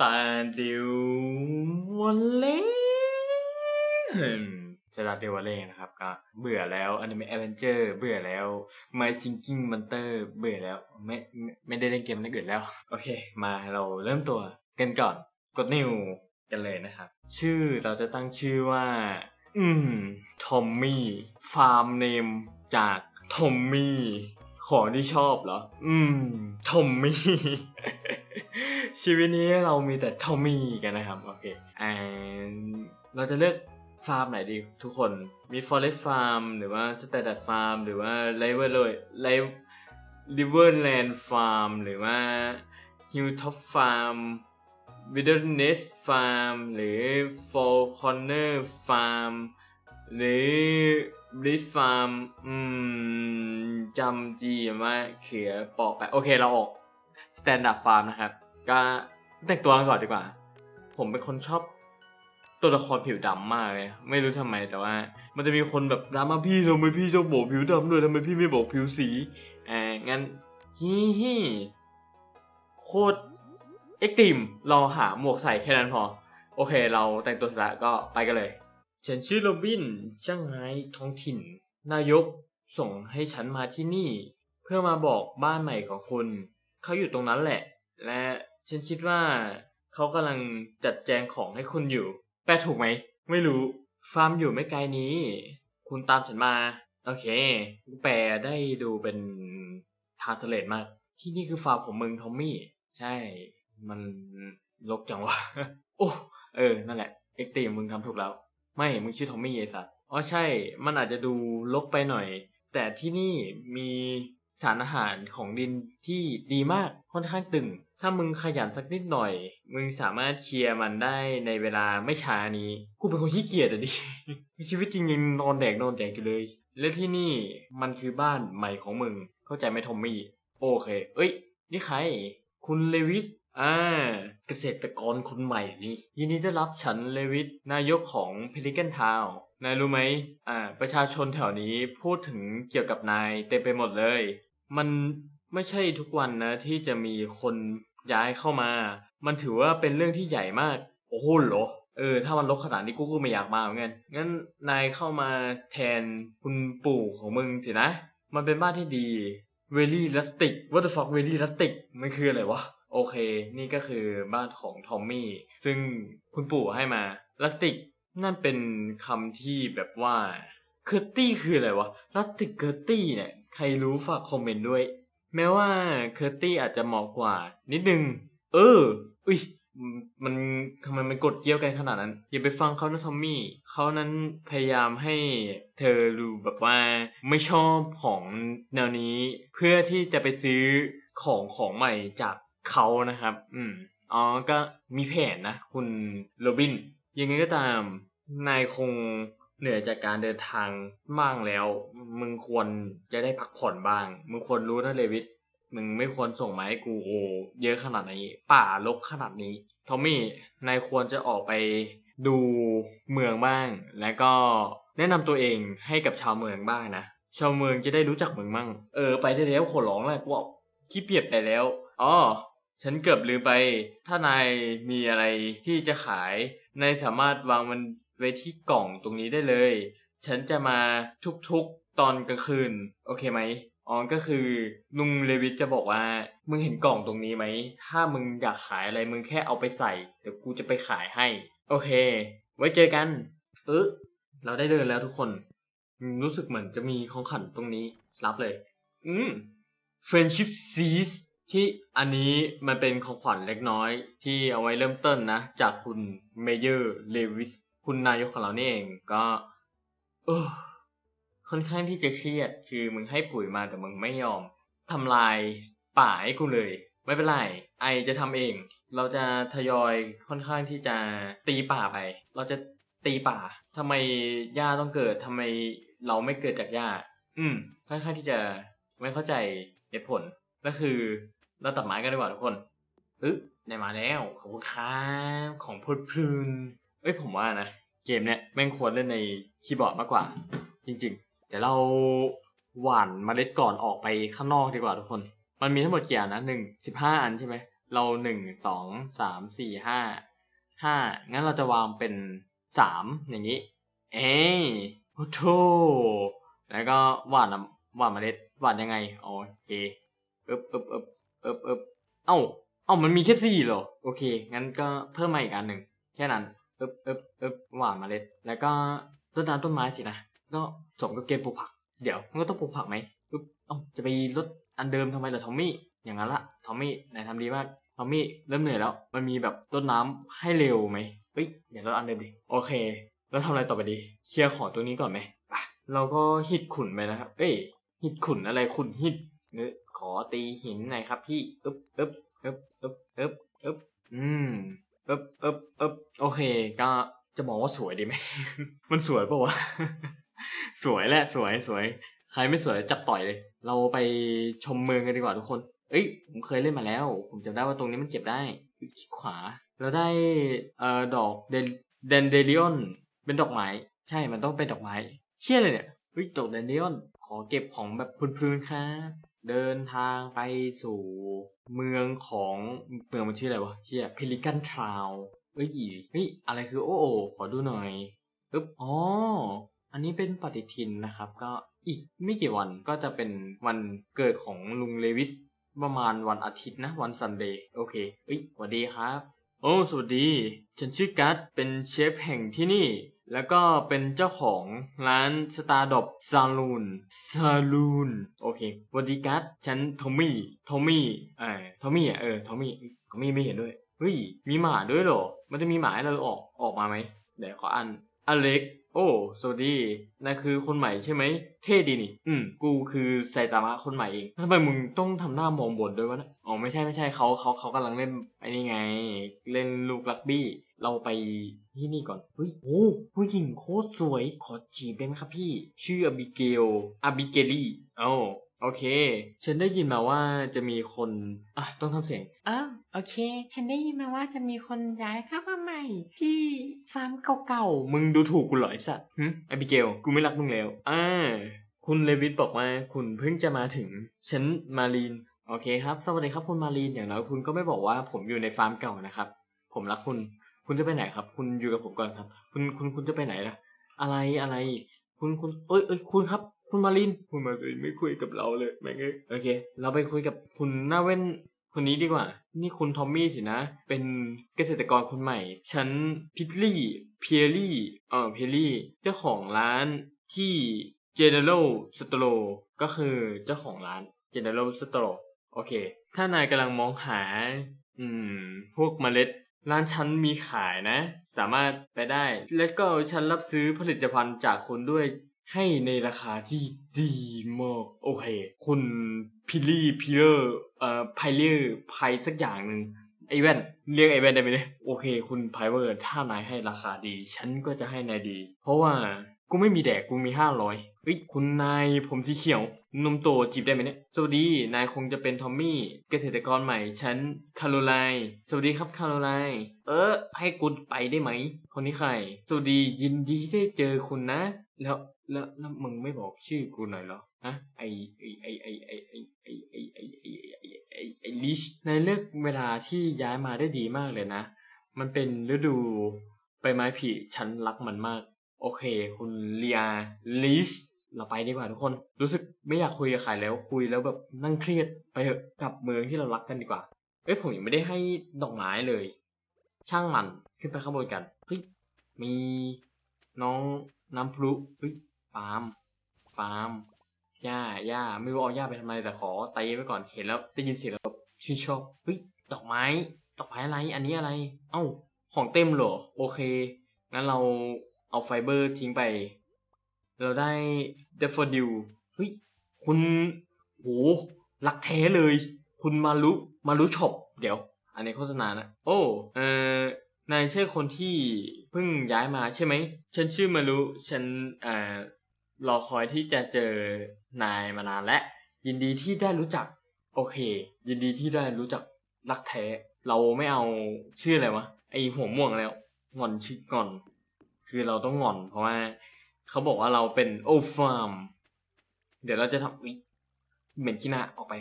ตาร์ดิววันเล่สตาร์ดิววันเล่นะครับก็เบื่อแล้วอนิเมะแอเวนเจอร์เบื่อแล้ว My Thinking Monster เบื่อแล้ว ไม่ไม่ได้เล่นเกมอะไรอื่นแล้ว โอเค มาเราเริ่มตัวกันก่อน กดนิวกันเลยนะครับ ชื่อเราจะตั้งชื่อว่า อืมทอมมี่ฟาร์มเนมจากทอมมี่ของที่ชอบเหรอ อืมทอมมี่ ชีวิตนี้เรามีแต่เทอมมี่กันนะครับโอเคอ่าเราจะเลือกฟาร์มไหนดีทุกคนมี Forest Farm หรือว่า Standard Farm หรือว่า River เลย Riverland Farm หรือว่า Hilltop Farm Wilderness Farm หรือ Four Corner Farm หรือ Bliss Farm อืมจำจีว่าเขือปอกไป โอเคเราออก Standard Farm นะครับ ก็แต่งตัวกันก่อนดีกว่า ผมเป็นคนชอบตัวละครผิวดำมากเลย ไม่รู้ทำไมแต่ว่า มันจะมีคนแบบดราม่าพี่ทำไมพี่ต้องบอกผิวดำด้วยทำไมพี่ไม่บอกผิวสีอ่างั้นฮีฮีโคตรเอ็กตรีมเราหาหมวกใส่แค่นั้นพอ โอเค เราแต่งตัวเสร็จแล้วก็ไปกันเลย ฉันชื่อโรบินช่างไห้ท้องถิ่น นายกส่งให้ฉันมาที่นี่ เพื่อมาบอกบ้านใหม่ของคุณ เขาอยู่ตรงนั้นแหละ และ ฉันคิดว่าเขากำลังจัดแจงของให้คุณอยู่ แปลถูกไหม ไม่รู้ ฟาร์มอยู่ไม่ไกลนี้ คุณตามฉันมา โอเค แปลได้ดูเป็นทาร์ทเลตมาก ที่นี่คือฟาร์มของมึงทอมมี่ ใช่ มันลกจังวะ โอ้ เออ นั่นแหละ เอ็กตีมึงทำถูกแล้ว ไม่ มึงชื่อทอมมี่ไอ้สัสอ๋อใช่ มันอาจจะดูลกไปหน่อย แต่ที่นี่มีสารอาหารของดินที่ดีมาก ค่อนข้างตึง ถ้ามึงขยันสักนิดหน่อย มึงสามารถเคลียร์มันได้ในเวลาไม่ช้านี้ กูเป็นคนขี้เกียจอะดิ ชีวิตจริงยังนอนแดกนอนแดกอยู่เลย และที่นี่มันคือบ้านใหม่ของมึง เข้าใจไหมทอมมี่ โอเค เอ้ย นี่ใคร คุณเลวิส อ่า เกษตรกรคนใหม่นี่ ยินดีต้อนรับฉันเลวิส นายกของเพลิกันทาวนายรู้ไหม อ่า ประชาชนแถวนี้พูดถึงเกี่ยวกับนายเต็มไปหมดเลย มันไม่ใช่ทุกวันนะที่จะมีคน ย้ายเข้ามา มันถือว่าเป็นเรื่องที่ใหญ่มาก โอ้โหเหรอ เออ ถ้ามันลกขนาดนี้กูก็ไม่อยากมาเหมือนกัน งั้นนายเข้ามาแทนคุณปู่ของมึงสินะ มันเป็นบ้านที่ดี very rustic what the fuck very rustic มันคืออะไรวะ โอเค นี่ก็คือบ้านของทอมมี่ ซึ่งคุณปู่ให้มา rustic นั่นเป็นคำที่แบบว่าเคอร์ตี้คืออะไรวะ rustic เคอร์ตี้เนี่ย ใครรู้ฝากคอมเมนต์ด้วย แม้ว่าเคอร์ตี้อาจจะเหมาะกว่า นิดนึง เออ อุ้ย มันทำไมมันกดเกี่ยวกันขนาดนั้น อย่าไปฟังเขานะทอมมี่เขานั้นพยายามให้เธอดูแบบว่าไม่ชอบของแนวนี้ เพื่อที่จะไปซื้อของของใหม่จากเขานะครับ อืมอ๋อ ก็มีแผนนะ คุณโรบิน ยังไงก็ตาม นายคง เหนื่อยจากการเดินทางบ้างแล้ว มึงควรจะได้พักผ่อนบ้าง มึงควรรู้นะเลวิสมึงไม่ควรส่งมาให้กูโอเยอะขนาดนี้ ป่ารกขนาดนี้ทอมมี่นายควรจะออกไปดูเมืองบ้าง แล้วก็แนะนำตัวเองให้กับชาวเมืองบ้างนะชาวเมืองจะได้รู้จักมึงมั่ง เออไปได้แล้วขอร้องแหละกูขี้เปียกไปแล้วอ๋อฉันเกือบลืมไป ถ้านายมีอะไรที่จะขายนายสามารถวางมัน ไว้ที่กล่องตรงนี้ได้เลย ฉันจะมาทุกๆตอนกลางคืน โอเคไหมอ๋อก็คือลุงเลวิทจะบอกว่า มึงเห็นกล่องตรงนี้ไหม ถ้ามึงอยากขายอะไรมึงแค่เอาไปใส่ เดี๋ยวกูจะไปขายให้ โอเค ไว้เจอกันเออเราได้เดินแล้วทุกคน รู้สึกเหมือนจะมีของขวัญตรงนี้ รับเลย อืม Friendship Seas ที่อันนี้มันเป็นของขวัญเล็กน้อย ที่เอาไว้เริ่มต้นนะ จากคุณเมเยอร์เลวิส คุณนายกของเราเนี่เองก็เออค่อนข้างที่จะเครียด คือมึงให้ปุ๋ยมาแต่มึงไม่ยอมทำลายป่าให้กูเลย ไม่เป็นไร ไอจะทำเอง เราจะทยอยค่อนข้างที่จะตีป่าไป เราจะตีป่าทำไมหญ้าต้องเกิดทำไมเราไม่เกิดจากหญ้า อืม ค่อนข้างที่จะไม่เข้าใจเหตุผล ก็คือเราตัดไม้กันดีกว่าทุกคนอึ๊ได้มาแล้วขอบคุณครับของพลพลืน เอ้ยผมว่านะ เกมเนี้ยแม่งควรเล่นในคีย์บอร์ดมากกว่า จริง ๆ เดี๋ยวเราหว่านเมล็ดก่อนออกไปข้างนอกดีกว่าทุกคน มันมีทั้งหมดกี่อันนะหนึ่งสิบห้าอันใช่ไหม เราหนึ่งสองสามสี่ห้าห้างั้นเราจะวางเป็นสามอย่างนี้ เอ้โอ้โธแล้วก็หว่านน้ำหว่านเมล็ดหว่านยังไงโอเคอึบอึบอึบอึบอึบเอ้าเอ้ามันมีแค่สี่เหรอ โอเค งั้นก็เพิ่มมาอีกอันหนึ่งแค่นั้น อึบอึบอึบหว่านมาเล็ดแล้วก็ต้นน้ำต้นไม้สินะ ก็สมกับเกมปลูกผัก เดี๋ยวมันก็ต้องปลูกผักไหมอึบอ้าจะไปลดอันเดิมทำไมล่ะทอมมี่ อย่างนั้นละทอมมี่นายทำดีมากทอมมี่เริ่มเหนื่อยแล้ว มันมีแบบต้นน้ำให้เร็วไหมเฮ้ยเดี๋ยวเราอันเดิมดิ โอเค แล้วทำอะไรต่อไปดี เคลียร์ของตัวนี้ก่อนไหมอะเราก็หิดขุนไปนะครับ เอ้ย หิดขุนอะไรขุนหิดเนื้อขอตีหินหน่อยครับพี่ อึ๊บอึ๊บอึ๊บอึ๊บอึ๊บอึ๊บอืม เอึ๊บอึ๊บอึ๊บโอเค ก็จะมองว่าสวยดีไหม มันสวยปะวะ สวยแหละสวยสวย ใครไม่สวยจับต่อยเลย เราไปชมเมืองกันดีกว่าทุกคน เอ้ย ผมเคยเล่นมาแล้ว ผมจำได้ว่าตรงนี้มันเก็บได้คลิกขวาแล้วได้เอ่อดอกเดนเดนเดลิออน เป็นดอกไม้ ใช่ มันต้องเป็นดอกไม้ เชี่ยเลยเนี่ยเฮ้ยดอกเดนเดลิออน ขอเก็บของแบบพื้นๆครับ เดินทางไปสู่เมืองของเมืองมันชื่ออะไรวะเฮียพิลิกันทราวเอ้ยเฮ้ยอะไรคือโอ้โอขอดูหน่อยปึ๊บอ๋ออันนี้เป็นปฏิทินนะครับ ก็อีกไม่กี่วันก็จะเป็นวันเกิดของลุงเลวิสประมาณวันอาทิตย์นะ วันซันเดย์โอเคเอ้ยสวัสดีครับ โอ้สวัสดี ฉันชื่อกัสเป็นเชฟแห่งที่นี่ แล้วก็เป็นเจ้าของร้านสตาร์ดอปซาลูนซาลูนโอเคสวัสดีกัสฉันทอมมี่ทอมมี่เออทอมมี่อะเออทอมมี่ทอมมี่ไม่เห็นด้วยเฮ้ยมีหมาด้วยเหรอ มันจะมีหมาให้เราออกออกมาไหมเดี๋ยวขออันอเล็ก โอ้สวัสดีนายคือคนใหม่ใช่ไหมเท่ดีนี่อืมกูคือไซตามะคนใหม่เองทำไมมึงต้องทำหน้ามองบนด้วยวะนะอ๋อไม่ใช่ไม่ใช่เขาเขาเขากำลังเล่นไอ้นี่ไง เล่นลูกรักบี้ เราไปที่นี่ก่อนเฮ้ยโอ้ผู้หญิงโคตรสวย ขอจีบได้ไหมครับพี่ ชื่ออบิเกลอบิเกลี่เอ้าโอเค ฉันได้ยินมาว่าจะมีคน อะ ต้องทำเสียงอ้าวโอเค ฉันได้ยินมาว่าจะมีคนย้ายเข้ามาใหม่ ที่ฟาร์มเก่าเก่ามึงดูถูกกูเหรอไอ้สัตว์หึอบิเกล กูไม่รักมึงแล้ว อ่า คุณเลวิทบอกว่าคุณเพิ่งจะมาถึง ฉันมารีน โอเคครับ สวัสดีครับคุณมารีน อย่างน้อยคุณก็ไม่บอกว่าผมอยู่ในฟาร์มเก่านะครับ ผมรักคุณ คุณจะไปไหนครับ คุณอยู่กับผมก่อนครับ คุณคุณคุณจะไปไหนล่ะ อะไรอะไร คุณคุณเอ้ยเอ้ยคุณครับ คุณมาริน คุณมารินไม่คุยกับเราเลยแม่งเอ้ยโอเค เราไปคุยกับคุณหน้าเว้นคนนี้ดีกว่า นี่คุณทอมมี่สินะ เป็นเกษตรกรคนใหม่ ฉันพิทลี่ เพียรี่ เออเพียรี่ เจ้าของร้านที่ General Store ก็คือเจ้าของร้าน General Store โอเค ถ้านายกำลังมองหา อืม พวกเมล็ด ร้านฉันมีขายนะ สามารถไปได้ แล้วก็ฉันรับซื้อผลิตภัณฑ์จากคุณด้วย ให้ในราคาที่ดีมากโอเค คุณพิลลี่พิเลอร์เอ่อไพเลอร์ไพสักอย่างหนึ่งไอแว่นเรียกไอแว่นได้ไหมเนี่ยโอเค คุณไพเวอร์ถ้านายให้ราคาดี ฉันก็จะให้นายดี เพราะว่ากูไม่มีแดกกูมีห้าร้อยเฮ้ยคุณนายผมสีเขียว นมโตจีบได้ไหมเนี่ย สวัสดี นายคงจะเป็นทอมมี่ เกษตรกรใหม่ ฉันคาโรไลน์ สวัสดีครับคาโรไลน์ เออ ให้กูไปได้ไหม คนนี้ใคร สวัสดียินดีที่ได้เจอคุณนะ แล้วแล้วแล้วมึงไม่บอกชื่อกูหน่อยเหรอฮะไอไอไอไอไอไอไอไอไอไอไอไอไอลิชนายเลือกเวลาที่ย้ายมาได้ดีมากเลยนะ มันเป็นฤดูใบไม้ผลิฉันรักมันมาก โอเค คุณเลียลิช เราไปดีกว่าทุกคน รู้สึกไม่อยากคุยกับใครแล้วคุยแล้วแบบนั่งเครียดไปเถอะกลับเมืองที่เรารักกันดีกว่า เอ้ยผมยังไม่ได้ให้ดอกไม้เลย ช่างมันขึ้นไปข้างบนกันเฮ้ยมีน้องน้ำพลุเฮ้ยปาล์มปาล์มหญ้าหญ้าไม่รู้เอาหญ้าไปทำไมแต่ขอไตีไว้ก่อนเห็นแล้วได้ยินเสียงแล้วแบบชื่นชอบเฮ้ยดอกไม้ดอกไม้อะไร อันนี้อะไร เอ้าของเต็มเหรอโอเคงั้นเราเอาไฟเบอร์ทิ้งไป เราได้เดฟอดิวเฮ้ยคุณโหรักแท้เลย คุณมารุมารุช็อปเดี๋ยว อันนี้โฆษณานะ โอ้เออนายใช่คนที่เพิ่งย้ายมาใช่ไหม ฉันชื่อมารุฉันอ่ารอคอยที่จะเจอนายมานานและ ยินดีที่ได้รู้จัก โอเค ยินดีที่ได้รู้จักรักแท้ เราไม่เอาชื่ออะไรวะไอหัวม่วงแล้วงอนชื่องอน คือเราต้องงอนเพราะว่า เขาบอกว่าเราเป็นโอฟาร์ม เดี๋ยวเราจะทำเหม็นขี้หน้าออกไป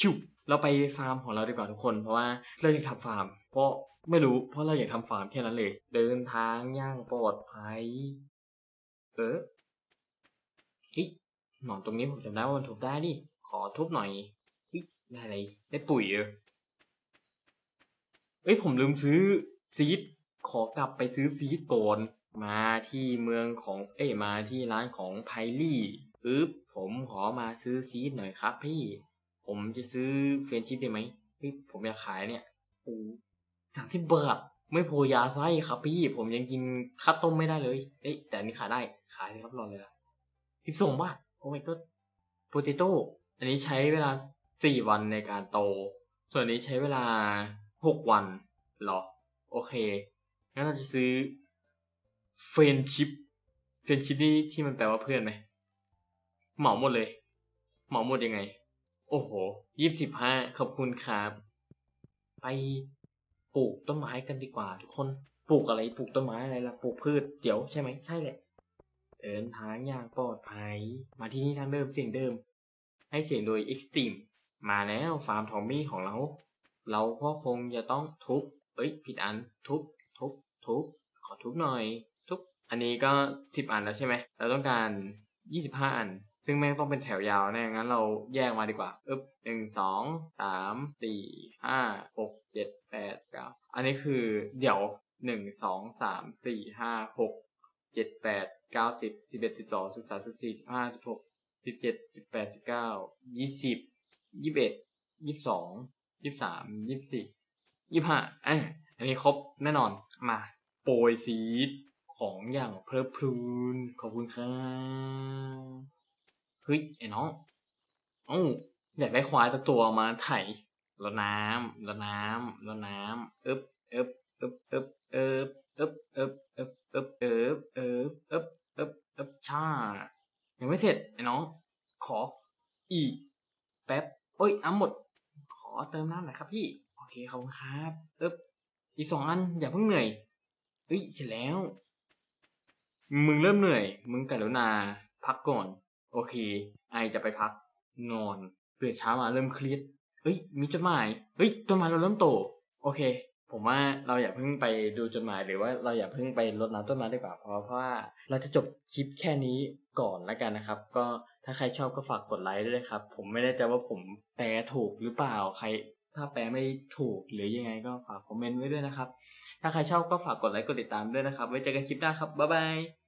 ชิวเราไปฟาร์มของเราดีกว่าทุกคน เพราะว่าเราอยากทำฟาร์ม เพราะไม่รู้ เพราะเราอยากทำฟาร์มแค่นั้นเลย เดินทางย่างปลอดภัย เออฮ้ยหนอนตรงนี้ผมจำได้ว่ามันทุบได้ดิขอทุบหน่อยฮ้ยได้อะไรได้ปุ๋ยเออเอ้ยผมลืมซื้อซีดขอกลับไปซื้อซีดก่อน มาที่เมืองของเอ้ยมาที่ร้านของไพลี่อึ๊บผมขอมาซื้อซีดหน่อยครับ พี่ ผมจะซื้อเฟรนชิพได้ไหมเฮ้ยผมอยากขายเนี่ยโอ้สามสิบบาทไม่โพยาไส้ครับ พี่ผมยังกินข้าวต้มไม่ได้เลยเอ้ยแต่อันนี้ขายได้ขายเลยครับรอเลยละสิบสองบาทโอ้ my god โปเตโต้อันนี้ใช้เวลาสี่วันในการโต ส่วนอันนี้ใช้เวลาหกวันเหรอ โอเคงั้นเราจะซื้อ เฟนชิพเฟนชิพนี่ที่มันแปลว่าเพื่อนไหมเหมาหมดเลย เหมาหมดยังไง โอ้โหยี่สิบห้าขอบคุณครับ ไปปลูกต้นไม้กันดีกว่า ทุกคนปลูกอะไรปลูกต้นไม้อะไรล่ะปลูกพืชเดี๋ยวใช่ไหมใช่แหละเดินทางอย่างปลอดภัย มาที่นี่ทางเดิมเสียงเดิม ให้เสียงโดย Extreme มาแล้วฟาร์มทอมมี่ของเรา เราก็คงจะต้องทุบ เอ้ย ผิดอันทุบ ทุบ ทุบ ขอทุบหน่อย อันนี้ก็สิบอันแล้วใช่ไหมเราต้องการยี่สิบห้าอัน ซึ่งแม่งต้องเป็นแถวยาวแน่งั้นเราแยกมาดีกว่าอึ๊บหนึ่งสองสามสี่ห้าหกเจ็ดแปดเก้าอันนี้คือเดี๋ยวหนึ่งสองสามสี่ห้าหกเจ็ดแปดเก้าสิบสิบเอ็ดสิบสองสิบสามสิบสี่สิบห้าสิบหกสิบเจ็ดสิบแปดสิบเก้ายี่สิบยี่สิบเอ็ดยี่สิบสองยี่สิบสามยี่สิบสี่ยี่สิบห้าอะอันนี้ครบแน่นอนมาโปรยซีด ของอย่างเพลิดเพลินขอบคุณครับเฮ้ยไอ้น้องเอ้าอยากได้ควายสักตัวมาไถรดน้ำรดน้ำรดน้ำอึบอึบอึบอึบอึบอึบอึบอึบอึบอึบอึบอึบอึบอึบช่ายังไม่เสร็จไอ้น้อง ขออีกแป๊บโอ้ยอ้ำหมด ขอเติมน้ำหน่อยครับพี่ โอเคขอบคุณครับอึบอีกสองอันอย่าเพิ่งเหนื่อยเฮ้ยเสร็จแล้ว มึงเริ่มเหนื่อย มึงกรุณา พักก่อน โอเค ไอจะไปพัก นอนตื่นเช้ามาเริ่มเครียดเฮ้ย มีจดหมาย เฮ้ยจดหมายเราเริ่มโต โอเค ผมว่าเราอย่าเพิ่งไปดูจดหมายหรือว่าเราอย่าเพิ่งไปรดน้ำต้นไม้ดีกว่าเพราะว่าเราจะจบคลิปแค่นี้ก่อนแล้วกันนะครับ ก็ถ้าใครชอบก็ฝากกดไลค์ด้วยครับ ผมไม่แน่ใจว่าผมแปลถูกหรือเปล่าใคร ถ้าแปลไม่ถูกหรือยังไงก็ฝากคอมเมนต์ไว้ด้วยนะครับ ถ้าใครชอบก็ฝากกดไลค์กดติดตามด้วยนะครับ ไว้เจอกันคลิปหน้าครับบ๊ายบาย